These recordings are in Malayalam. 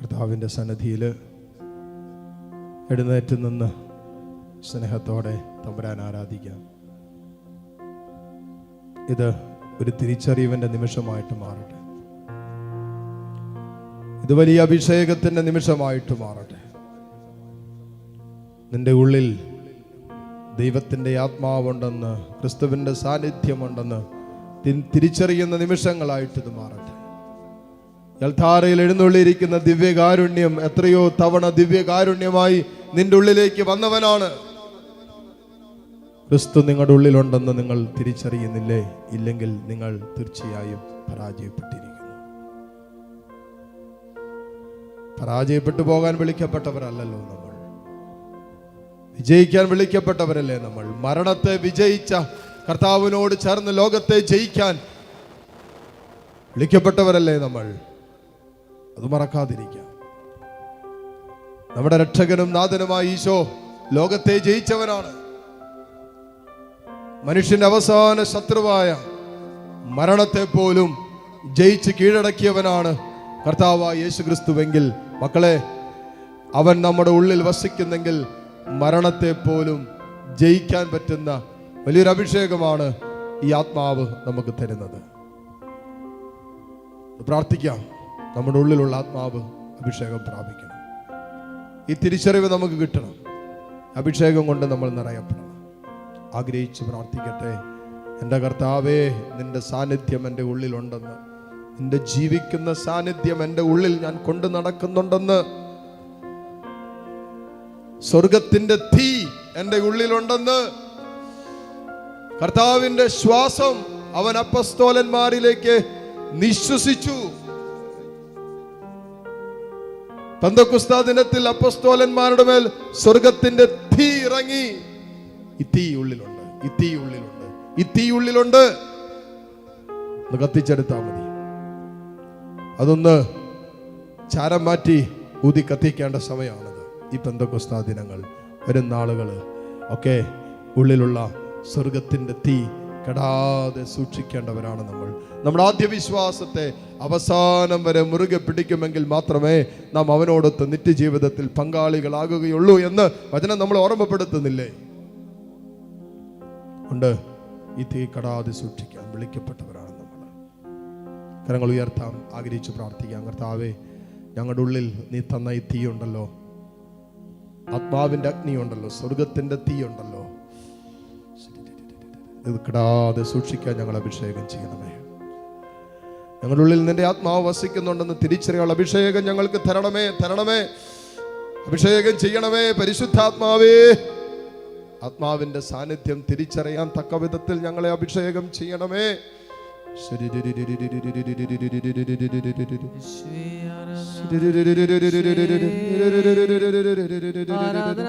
കർത്താവിന്റെ സന്നദ്ധിയിൽ എഴുന്നേറ്റ് നിന്ന് സ്നേഹത്തോടെ തമ്പുരാൻ ആരാധിക്കാം. ഇത് ഒരു തിരിച്ചറിവിന്റെ നിമിഷമായിട്ട് മാറട്ടെ. ഇത് വലിയ അഭിഷേകത്തിന്റെ നിമിഷമായിട്ട് മാറട്ടെ. നിന്റെ ഉള്ളിൽ ദൈവത്തിന്റെ ആത്മാവുണ്ടെന്ന് ക്രിസ്തുവിന്റെ സാന്നിധ്യമുണ്ടെന്ന് തിരിച്ചറിയുന്ന നിമിഷങ്ങളായിട്ട് ഇത് മാറട്ടെ. യൽധാരയിൽ എഴുന്നള്ളിയിരിക്കുന്ന ദിവ്യകാരുണ്യം എത്രയോ തവണ ദിവ്യകാരുണ്യമായി നിന്റെ ഉള്ളിലേക്ക് വന്നവനാണ്. ക്രിസ്തു നിങ്ങളുടെ ഉള്ളിലുണ്ടെന്ന് നിങ്ങൾ തിരിച്ചറിയുന്നില്ലേ? ഇല്ലെങ്കിൽ നിങ്ങൾ തീർച്ചയായും പരാജയപ്പെട്ടിരിക്കുന്നു. പരാജയപ്പെട്ടു പോകാൻ വിളിക്കപ്പെട്ടവരല്ലല്ലോ നമ്മൾ. വിജയിക്കാൻ വിളിക്കപ്പെട്ടവരല്ലേ നമ്മൾ? മരണത്തെ വിജയിച്ച കർത്താവിനോട് ചേർന്ന് ലോകത്തെ ജയിക്കാൻ വിളിക്കപ്പെട്ടവരല്ലേ നമ്മൾ? അത് മറക്കാതിരിക്കാം. നമ്മുടെ രക്ഷകനും നാഥനുമായ ഈശോ ലോകത്തെ ജയിച്ചവനാണ്. മനുഷ്യന്റെ അവസാന ശത്രുവായ മരണത്തെ പോലും ജയിച്ച് കീഴടക്കിയവനാണ് കർത്താവായ യേശു ക്രിസ്തുവെങ്കിൽ മക്കളെ അവൻ നമ്മുടെ ഉള്ളിൽ വസിക്കുന്നെങ്കിൽ മരണത്തെ പോലും ജയിക്കാൻ പറ്റുന്ന വലിയൊരു അഭിഷേകമാണ് ഈ ആത്മാവ് നമുക്ക് തരുന്നത്. പ്രാർത്ഥിക്കാം. നമ്മുടെ ഉള്ളിലുള്ള ആത്മാവ് അഭിഷേകം പ്രാപിക്കണം. ഈ തിരിച്ചറിവ് നമുക്ക് കിട്ടണം. അഭിഷേകം കൊണ്ട് നമ്മൾ നിറയപ്പെടണം. ആഗ്രഹിച്ച് പ്രാർത്ഥിക്കട്ടെ. എന്റെ കർത്താവേ നിന്റെ സാന്നിധ്യം എന്റെ ഉള്ളിലുണ്ടെന്ന്. നിന്റെ ജീവിക്കുന്ന സാന്നിധ്യം എന്റെ ഉള്ളിൽ ഞാൻ കൊണ്ടു നടക്കുന്നുണ്ടെന്ന്. സ്വർഗത്തിന്റെ തീ എന്റെ ഉള്ളിലുണ്ടെന്ന്. കർത്താവിന്റെ ശ്വാസം അവൻ അപ്പസ്തോലന്മാരിലേക്ക് നിശ്വസിച്ചു. പന്തക്കുസ്താ ദിനത്തിൽ അപ്പസ്തോലന്മാരുടെ മേൽ സ്വർഗത്തിന്റെ തീ ഇറങ്ങി. ഈ തീ ഉള്ളിലുണ്ട് ഈ തീ ഉള്ളിലുണ്ട് ഈ തീ ഉള്ളിലുണ്ട് കത്തിച്ചെടുത്താൽ മതി. അതൊന്ന് ചാരം മാറ്റി ഊതി കത്തിക്കേണ്ട സമയമാണത്. ഈ പെന്തക്കൊസ്താ ദിനങ്ങൾ വരുന്ന നാളുകൾ ഒക്കെ ഉള്ളിലുള്ള സ്വർഗത്തിന്റെ തീ കെടാതെ സൂക്ഷിക്കേണ്ടവരാണ് നമ്മൾ. നമ്മുടെ ആദ്യ വിശ്വാസത്തെ അവസാനം വരെ മുറുകെ പിടിക്കുമെങ്കിൽ മാത്രമേ നാം അവനോടൊത്ത് നിത്യജീവിതത്തിൽ പങ്കാളികളാകുകയുള്ളൂ എന്ന് വചനം നമ്മൾ ഓർമ്മപ്പെടുത്തുന്നില്ലേ? ഉണ്ട്. ഈ തീ കടാതെ സൂക്ഷിക്കാൻ വിളിക്കപ്പെട്ടവരാണ് നമ്മൾ. കരങ്ങൾ ഉയർത്താം ആഗ്രഹിച്ച് പ്രാർത്ഥിക്കാം. കർത്താവേ ഞങ്ങളുടെ ഉള്ളിൽ നീ തന്ന ഈ തീയുണ്ടല്ലോ. ആത്മാവിന്റെ ആത്മാവിന്റെ സ്വർഗത്തിന്റെ തീയുണ്ടല്ലോ. ഇത് കിടാതെ സൂക്ഷിക്കാൻ ഞങ്ങൾ അഭിഷേകം ചെയ്യണമേ ഞങ്ങളുടെ ഉള്ളിൽ നിന്റെ ആത്മാവ് വസിക്കുന്നുണ്ടെന്ന് തിരിച്ചറിയാനുള്ള അഭിഷേകം ഞങ്ങൾക്ക് തരണമേ തരണമേ. അഭിഷേകം ചെയ്യണമേ പരിശുദ്ധാത്മാവേ. ആത്മാവിന്റെ സാന്നിധ്യം തിരിച്ചറിയാൻ തക്ക വിധത്തിൽ ഞങ്ങളെ അഭിഷേകം ചെയ്യണമേ. ശരി ആരാധന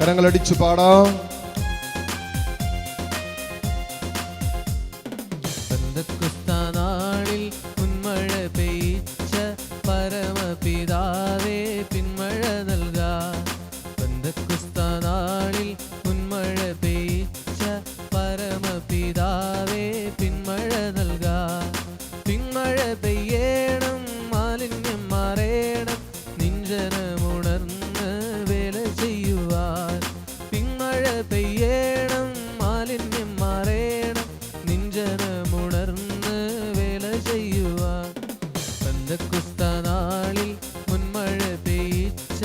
കരങ്ങളടിച്ചു പാടാം. നാളിൽ പരമപിതാവേ പരമപിതാവേ പിന്മഴ നൽകാ. പിന്മഴ പെയ്യണം പെന്തക്കുസ്തനാളിൽ മുൻമഴ പെയ്ച്ച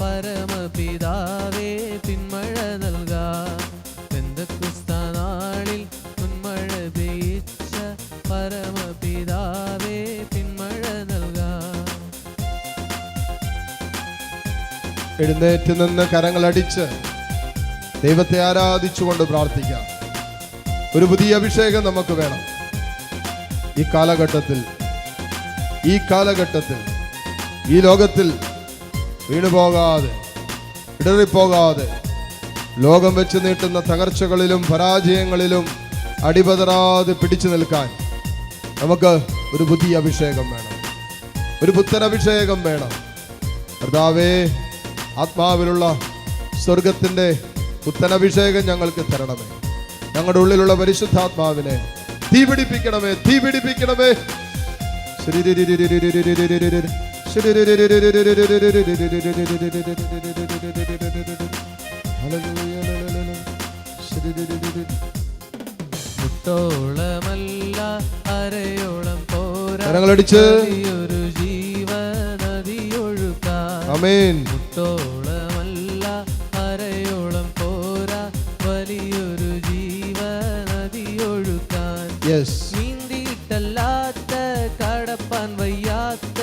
പരമപിതാവേ പിന്മഴ നൽകാ. മുൻമഴ പെയ്ച്ച പരമപിതാവേ പിന്മഴ നൽകാ. എഴുന്നേറ്റ് നിന്ന് കരങ്ങളടിച്ച് ദൈവത്തെ ആരാധിച്ചുകൊണ്ട് പ്രാർത്ഥിക്കാം. ഒരു പുതിയ അഭിഷേകം നമുക്ക് വേണം. ഈ കാലഘട്ടത്തിൽ ഈ കാലഘട്ടത്തിൽ ഈ ലോകത്തിൽ വീണുപോകാതെ ഇടറിപ്പോകാതെ ലോകം വെച്ച് നീട്ടുന്ന തകർച്ചകളിലും പരാജയങ്ങളിലും അടിപതറാതെ പിടിച്ചു നിൽക്കാൻ നമുക്ക് ഒരു പുതിയ അഭിഷേകം വേണം. ഒരു പുത്തൻ അഭിഷേകം വേണം. കർത്താവേ ആത്മാവിലുള്ള സ്വർഗത്തിന്റെ പുത്തൻ അഭിഷേകം ഞങ്ങൾക്ക് തരണമേ. ഞങ്ങളുടെ ഉള്ളിലുള്ള പരിശുദ്ധാത്മാവിനെ തീ പിടിപ്പിക്കണമേ മുട്ടോളമല്ല അരയോളം പോരാ. കരങ്ങളടിച്ച്. ഒരു ജീവനദിയൊഴുക്കാൻ അമേൻ മുട്ടോളമല്ല അരയോളം പോരാ. വലിയൊരു ജീവനദിയൊഴുക്കാൻ യെസ് നീന്തിയിട്ടല്ലാത്ത കടപ്പാൻ വയ്യാത്ത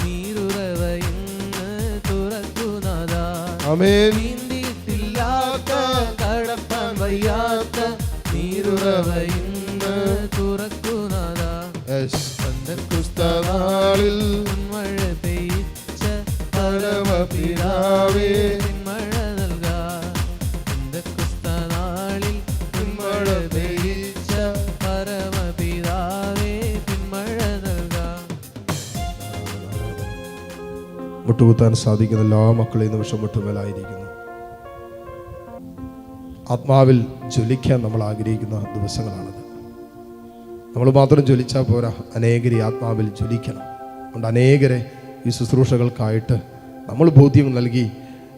നീരുറവ ഇന്ന് തുറക്കുന്നതാ അമേൻ നീന്തിയിട്ടില്ലാത്ത കടപ്പാൻ വയ്യാത്ത നീരുറവ ഇന്ന് തുറക്കുന്നതാ യെസ് പന്തക്കുസ്തനാളിൽ മഴ പെയ്ച്ച പരമപിതാവേ മുട്ടുകുത്താൻ സാധിക്കുന്ന എല്ലാ മക്കളെയും നിമിഷം മുട്ടുമേലായിരിക്കുന്നു ആത്മാവിൽ ജ്വലിക്കാൻ നമ്മൾ ആഗ്രഹിക്കുന്ന ദിവസങ്ങളാണത്. നമ്മൾ മാത്രം ജ്വലിച്ചാൽ പോരാ അനേകരെ ആത്മാവിൽ ജ്വലിക്കണം. അതുകൊണ്ട് അനേകരെ ഈ ശുശ്രൂഷകൾക്കായിട്ട് നമ്മൾ ബോധ്യം നൽകി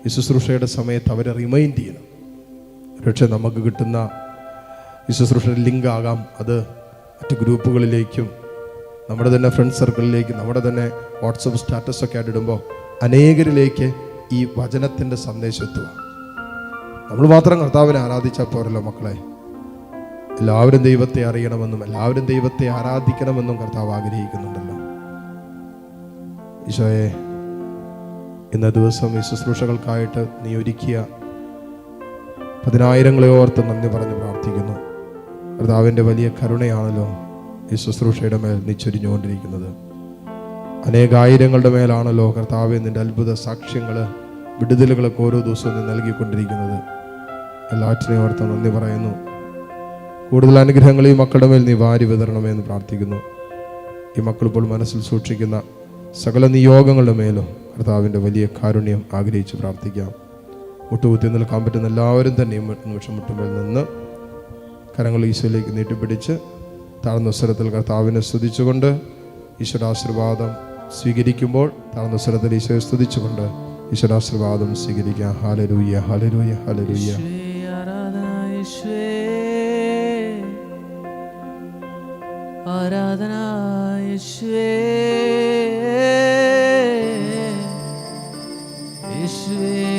ഈ ശുശ്രൂഷയുടെ സമയത്ത് അവരെ റിമൈൻഡ് ചെയ്യണം. ഒരുപക്ഷെ നമുക്ക് കിട്ടുന്ന ഈ ശുശ്രൂഷയുടെ ലിങ്ക് ആകാം. അത് മറ്റ് ഗ്രൂപ്പുകളിലേക്കും നമ്മുടെ തന്നെ ഫ്രണ്ട് സർക്കിളിലേക്ക് നമ്മുടെ തന്നെ വാട്സപ്പ് സ്റ്റാറ്റസ് ഒക്കെ ആയിട്ട് ഇടുമ്പോൾ അനേകരിലേക്ക് ഈ വചനത്തിന്റെ സന്ദേശം എത്തുക. നമ്മൾ മാത്രം കർത്താവിനെ ആരാധിച്ചാൽ പോരല്ലോ മക്കളെ. എല്ലാവരും ദൈവത്തെ അറിയണമെന്നും എല്ലാവരും ദൈവത്തെ ആരാധിക്കണമെന്നും കർത്താവ് ആഗ്രഹിക്കുന്നുണ്ടല്ലോ. ഈശോയെ ഇന്ന ദിവസം ഈ ശുശ്രൂഷകൾക്കായിട്ട് നീ ഒരുക്കിയ പതിനായിരങ്ങളെ ഓർത്ത് നന്ദി പറഞ്ഞ് പ്രാർത്ഥിക്കുന്നു. കർത്താവിന്റെ വലിയ കരുണയാണല്ലോ. ഈ ശുശ്രൂഷയുടെ മേൽ നീ ചൊരിഞ്ഞുകൊണ്ടിരിക്കുന്നത് അനേകായിരങ്ങളുടെ മേലാണല്ലോ കർത്താവെ നിന്റെ അത്ഭുത സാക്ഷ്യങ്ങൾ വിടുതലുകളൊക്കെ ഓരോ ദിവസവും നീ നൽകിക്കൊണ്ടിരിക്കുന്നത്. എല്ലാറ്റിനെയും ഓർത്ത് നന്ദി പറയുന്നു. കൂടുതൽ അനുഗ്രഹങ്ങൾ ഈ മക്കളുടെ മേൽ നീ വാരി വിതരണമേ എന്ന് പ്രാർത്ഥിക്കുന്നു. ഈ മക്കൾ ഇപ്പോൾ മനസ്സിൽ സൂക്ഷിക്കുന്ന സകല നിയോഗങ്ങളുടെ മേലും കർത്താവിന്റെ വലിയ കാരുണ്യം ആഗ്രഹിച്ച് പ്രാർത്ഥിക്കാം. മുട്ടുകുത്തി നിൽക്കാൻ പറ്റുന്ന എല്ലാവരും തന്നെ നിമിഷം മുട്ടുമ്പോൾ നിന്ന് കരങ്ങൾ ഈശോയിലേക്ക് നീട്ടിപ്പിടിച്ച് താഴ്ന്ന സ്വരത്തിൽ കർത്താവിനെ സ്തുതിച്ചുകൊണ്ട് ഈശ്വരാശീർവാദം സ്വീകരിക്കുമ്പോൾ താഴ്ന്ന സ്വരത്തിൽ ഈശോയെ സ്തുതിച്ചുകൊണ്ട് ഈശ്വരാശീർവാദം സ്വീകരിക്കാം. ഹാലരൂയ ഹാലരൂയ ഹാലരൂയ ആരാധന യേശുവേ യേശുവേ